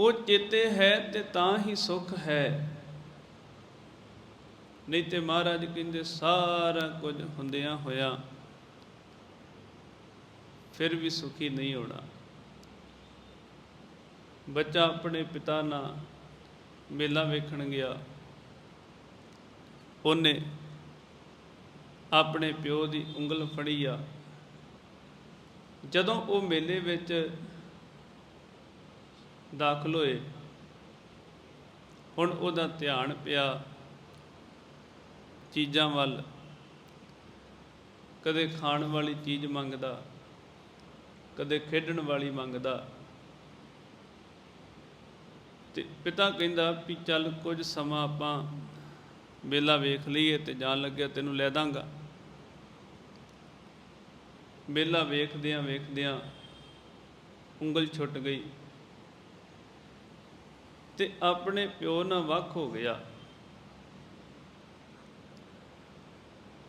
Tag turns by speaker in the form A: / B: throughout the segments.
A: ਉਹ ਚੇਤੇ ਹੈ ਤੇ ਤਾਂ ਹੀ ਸੁਖ ਹੈ। ਨਹੀਂ ਤੇ ਮਹਾਰਾਜ ਕਹਿੰਦੇ ਸਾਰਾ ਕੁਝ ਹੁੰਦਿਆਂ ਹੋਇਆ, ਫਿਰ ਵੀ ਸੁਖੀ ਨਹੀਂ ਹੋਣਾ। ਬੱਚਾ ਆਪਣੇ ਪਿਤਾ ਨਾਲ ਮੇਲਾ ਵੇਖਣ ਗਿਆ। ਉਹਨੇ ਆਪਣੇ ਪਿਓ ਦੀ ਉਂਗਲ ਫੜੀ ਆ। ਜਦੋਂ ਉਹ ਮੇਲੇ ਵਿੱਚ ਦਾਖਲ ਹੋਏ। ਹੁਣ ਉਹਦਾ ਧਿਆਨ ਪਿਆ ਚੀਜ਼ਾਂ ਵੱਲ। ਕਦੇ ਖਾਣ ਵਾਲੀ ਚੀਜ਼ ਮੰਗਦਾ, ਕਦੇ ਖੇਡਣ ਵਾਲੀ ਮੰਗਦਾ। ਤੇ ਪਿਤਾ ਕਹਿੰਦਾ ਵੀ ਚੱਲ ਕੁਝ ਸਮਾਂ ਆਪਾਂ ਵੇਲਾ ਵੇਖ ਲਈਏ ਤੇ ਜਾਣ ਲੱਗਿਆ ਤੈਨੂੰ ਲੈ ਦਾਂਗਾ। ਵੇਲਾ ਵੇਖਦਿਆਂ ਵੇਖਦਿਆਂ ਉਂਗਲ ਛੁੱਟ ਗਈ। ਤੇ ਆਪਣੇ ਪਿਓ ਨਾਲ ਵੱਖ ਹੋ ਗਿਆ।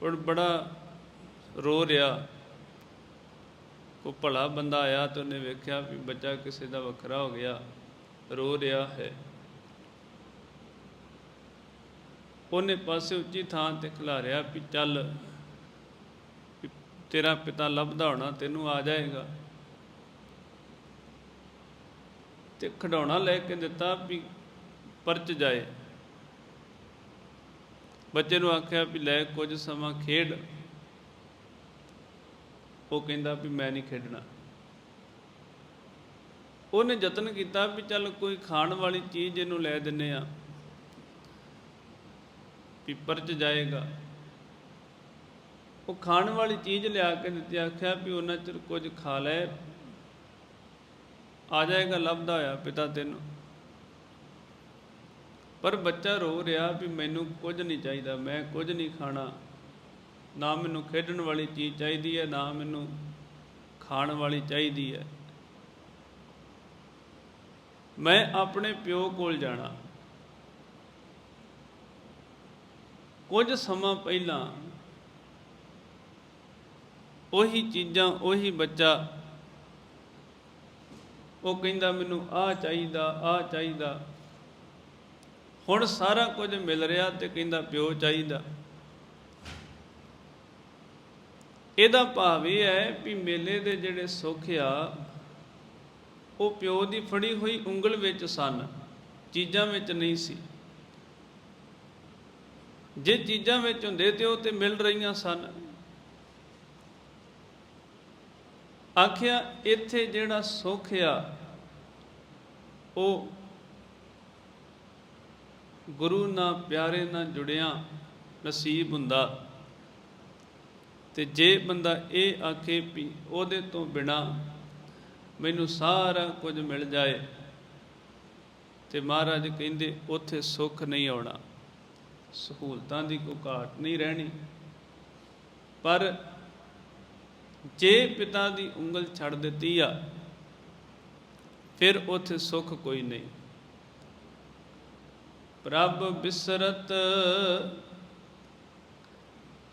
A: ਹੁਣ ਬੜਾ ਰੋ ਰਿਹਾ। ਕੋ ਭਲਾ ਬੰਦਾ ਆਇਆ ਤੇ ਉਹਨੇ ਵੇਖਿਆ ਵੀ ਬੱਚਾ ਕਿਸੇ ਦਾ ਵੱਖਰਾ ਹੋ ਗਿਆ। ਰੋ ਰਿਹਾ ਹੈ। ਉਹਨੇ ਪਾਸੇ ਉੱਚੀ ਥਾਂ ਤੇ ਖਿਲਾਰਿਆ ਵੀ ਚੱਲ ਤੇਰਾ ਪਿਤਾ ਲੱਭਦਾ ਹੋਣਾ, ਤੈਨੂੰ ਆ ਜਾਏਗਾ। ਤੇ ਖਡਾਉਣਾ ਲੈ ਕੇ ਦਿੱਤਾ ਵੀ ਪਰਚ ਜਾਏ। ਬੱਚੇ ਨੂੰ ਆਖਿਆ ਵੀ ਲੈ ਕੁਝ ਸਮਾਂ ਖੇਡ। ਉਹ ਕਹਿੰਦਾ ਵੀ ਮੈਂ ਨਹੀਂ ਖੇਡਣਾ। ਉਹਨੇ ਯਤਨ ਕੀਤਾ ਵੀ ਚੱਲ ਕੋਈ ਖਾਣ ਵਾਲੀ ਚੀਜ਼ ਇਹਨੂੰ ਲੈ ਦਿੰਨੇ ਆ। ਵੀ ਪਰਚ ਜਾਏਗਾ। ਉਹ ਖਾਣ ਵਾਲੀ ਚੀਜ਼ ਲਿਆ ਕੇ ਦਿੱਤੀ, ਆਖਿਆ ਵੀ ਉਹਨਾਂ ਚਿਰ ਕੁਝ ਖਾ ਲੈ। ਆ ਜਾਏਗਾ ਲੱਭਦਾ ਹੋਇਆ ਪਿਤਾ ਤੈਨੂੰ। ਪਰ ਬੱਚਾ ਰੋ ਰਿਹਾ ਵੀ ਮੈਨੂੰ ਕੁਝ ਨਹੀਂ ਚਾਹੀਦਾ, ਮੈਂ ਕੁਝ ਨਹੀਂ ਖਾਣਾ। ਨਾ ਮੈਨੂੰ ਖੇਡਣ ਵਾਲੀ ਚੀਜ਼ ਚਾਹੀਦੀ ਹੈ, ਨਾ ਮੈਨੂੰ ਖਾਣ ਵਾਲੀ ਚਾਹੀਦੀ ਹੈ। ਮੈਂ ਆਪਣੇ ਪਿਓ ਕੋਲ ਜਾਣਾ। ਕੁਝ ਸਮਾਂ ਪਹਿਲਾਂ ਉਹੀ ਚੀਜ਼ਾਂ, ਉਹੀ ਬੱਚਾ ਉਹ ਕਹਿੰਦਾ ਮੈਨੂੰ ਆਹ ਚਾਹੀਦਾ ਆਹ ਚਾਹੀਦਾ। ਹੁਣ ਸਾਰਾ ਕੁਝ ਮਿਲ ਰਿਹਾ ਤੇ ਕਹਿੰਦਾ ਪਿਓ ਚਾਹੀਦਾ। ਇਹਦਾ ਭਾਵ ਇਹ ਹੈ ਵੀ ਮੇਲੇ ਦੇ ਜਿਹੜੇ ਸੁੱਖ ਆ, ਉਹ ਪਿਓ ਦੀ ਫੜੀ ਹੋਈ ਉਂਗਲ ਵਿੱਚ ਸਨ, ਚੀਜ਼ਾਂ ਵਿੱਚ ਨਹੀਂ ਸੀ। ਜੇ ਚੀਜ਼ਾਂ ਵਿੱਚ ਹੁੰਦੇ ਤੇ ਉਹ ਤੇ ਮਿਲ ਰਹੀਆਂ ਸਨ। ਆਖਿਆ, ਇੱਥੇ ਜਿਹੜਾ ਸੁੱਖ ਆ, ਉਹ ਗੁਰੂ ਨਾਲ ਪਿਆਰੇ ਨਾਲ ਜੁੜਿਆ ਨਸੀਬ ਹੁੰਦਾ। ਤੇ ਜੇ ਬੰਦਾ ਇਹ ਆਖੇ ਵੀ ਉਹਦੇ ਤੋਂ ਬਿਨਾ ਮੈਨੂੰ ਸਾਰਾ ਕੁਝ ਮਿਲ ਜਾਏ, ਤੇ ਮਹਾਰਾਜ ਕਹਿੰਦੇ, ਉੱਥੇ ਸੁੱਖ ਨਹੀਂ ਆਉਣਾ। ਸਹੂਲਤਾਂ ਦੀ ਕੋਈ ਘਾਟ ਨਹੀਂ ਰਹਿਣੀ। ਪਰ ਜੇ ਪਿਤਾ ਦੀ ਉਂਗਲ ਛੱਡ ਦਿੱਤੀ ਆ, ਫਿਰ ਉੱਥੇ ਸੁੱਖ ਕੋਈ ਨਹੀਂ। ਪ੍ਰਭ ਬਿਸਰਤ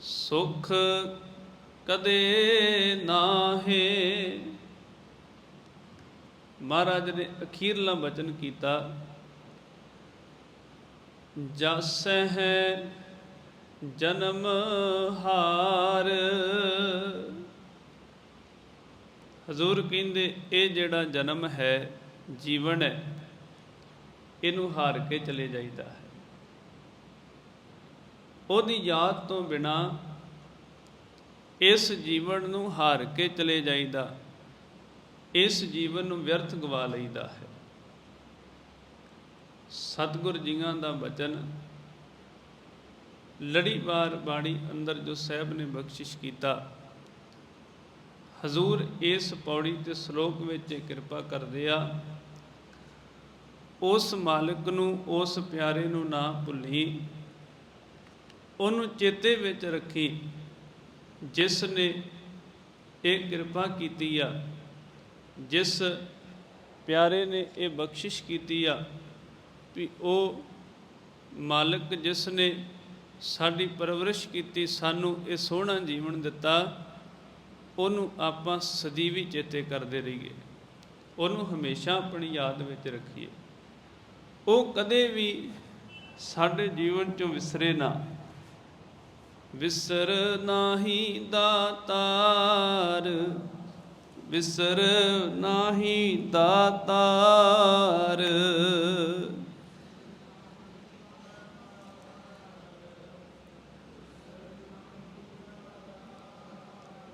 A: ਸੁਖ ਕਦੇ ਨਾਹੇ। ਮਹਾਰਾਜ ਨੇ ਅਖੀਰਲਾ ਬਚਨ ਕੀਤਾ ਜਸ ਹੈ ਜਨਮ ਹਾਰ। ਹਜ਼ੂਰ ਕਹਿੰਦੇ, ਇਹ ਜਿਹੜਾ ਜਨਮ ਹੈ, ਜੀਵਨ ਹੈ, ਇਹਨੂੰ ਹਾਰ ਕੇ ਚਲੇ ਜਾਈਦਾ ਹੈ। ਉਹਦੀ ਯਾਦ ਤੋਂ ਬਿਨਾ ਇਸ ਜੀਵਨ ਨੂੰ ਹਾਰ ਕੇ ਚਲੇ ਜਾਈਦਾ, ਇਸ ਜੀਵਨ ਨੂੰ ਵਿਅਰਥ ਗਵਾ ਲਈਦਾ ਹੈ। ਸਤਿਗੁਰ ਜੀਆਂ ਦਾ ਬਚਨ, ਲੜੀਵਾਰ ਬਾਣੀ ਅੰਦਰ ਜੋ ਸਹਿਬ ਨੇ ਬਖਸ਼ਿਸ਼ ਕੀਤਾ ਹਜ਼ੂਰ ਇਸ ਪੌੜੀ ਤੇ ਸ਼ਲੋਕ ਵਿੱਚ ਕਿਰਪਾ ਕਰਦੇ ਆ। ਉਸ ਮਾਲਕ ਨੂੰ, ਉਸ ਪਿਆਰੇ ਨੂੰ ਨਾ ਭੁੱਲੀ। ਉਹਨੂੰ ਚੇਤੇ ਵਿੱਚ ਰੱਖੀ। ਜਿਸ ਨੇ ਇਹ ਕਿਰਪਾ ਕੀਤੀ ਆ, ਜਿਸ ਪਿਆਰੇ ਨੇ ਇਹ ਬਖਸ਼ਿਸ਼ ਕੀਤੀ ਆ ਵੀ ਉਹ ਮਾਲਕ ਜਿਸ ਨੇ ਸਾਡੀ ਪਰਵਰਿਸ਼ ਕੀਤੀ, ਸਾਨੂੰ ਇਹ ਸੋਹਣਾ ਜੀਵਨ ਦਿੱਤਾ ਉਹਨੂੰ ਆਪਾਂ ਸਦੀਵੀ ਚੇਤੇ ਕਰਦੇ ਰਹੀਏ। ਉਹਨੂੰ ਹਮੇਸ਼ਾ ਆਪਣੀ ਯਾਦ ਵਿੱਚ ਰੱਖੀਏ। ਉਹ ਕਦੇ ਵੀ ਸਾਡੇ ਜੀਵਨ ਚੋਂ ਵਿਸਰੇ ਨਾ। ਵਿਸਰ ਨਾਹੀ ਦਾਤਾਰ, ਵਿਸਰ ਨਾਹੀ ਦਾਤਾਰ।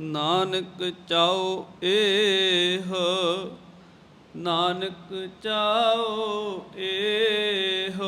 A: ਨਾਨਕ ਚਾਓ ਏਹ ਨਾਨਕ ਚਾਓ ਏਹ।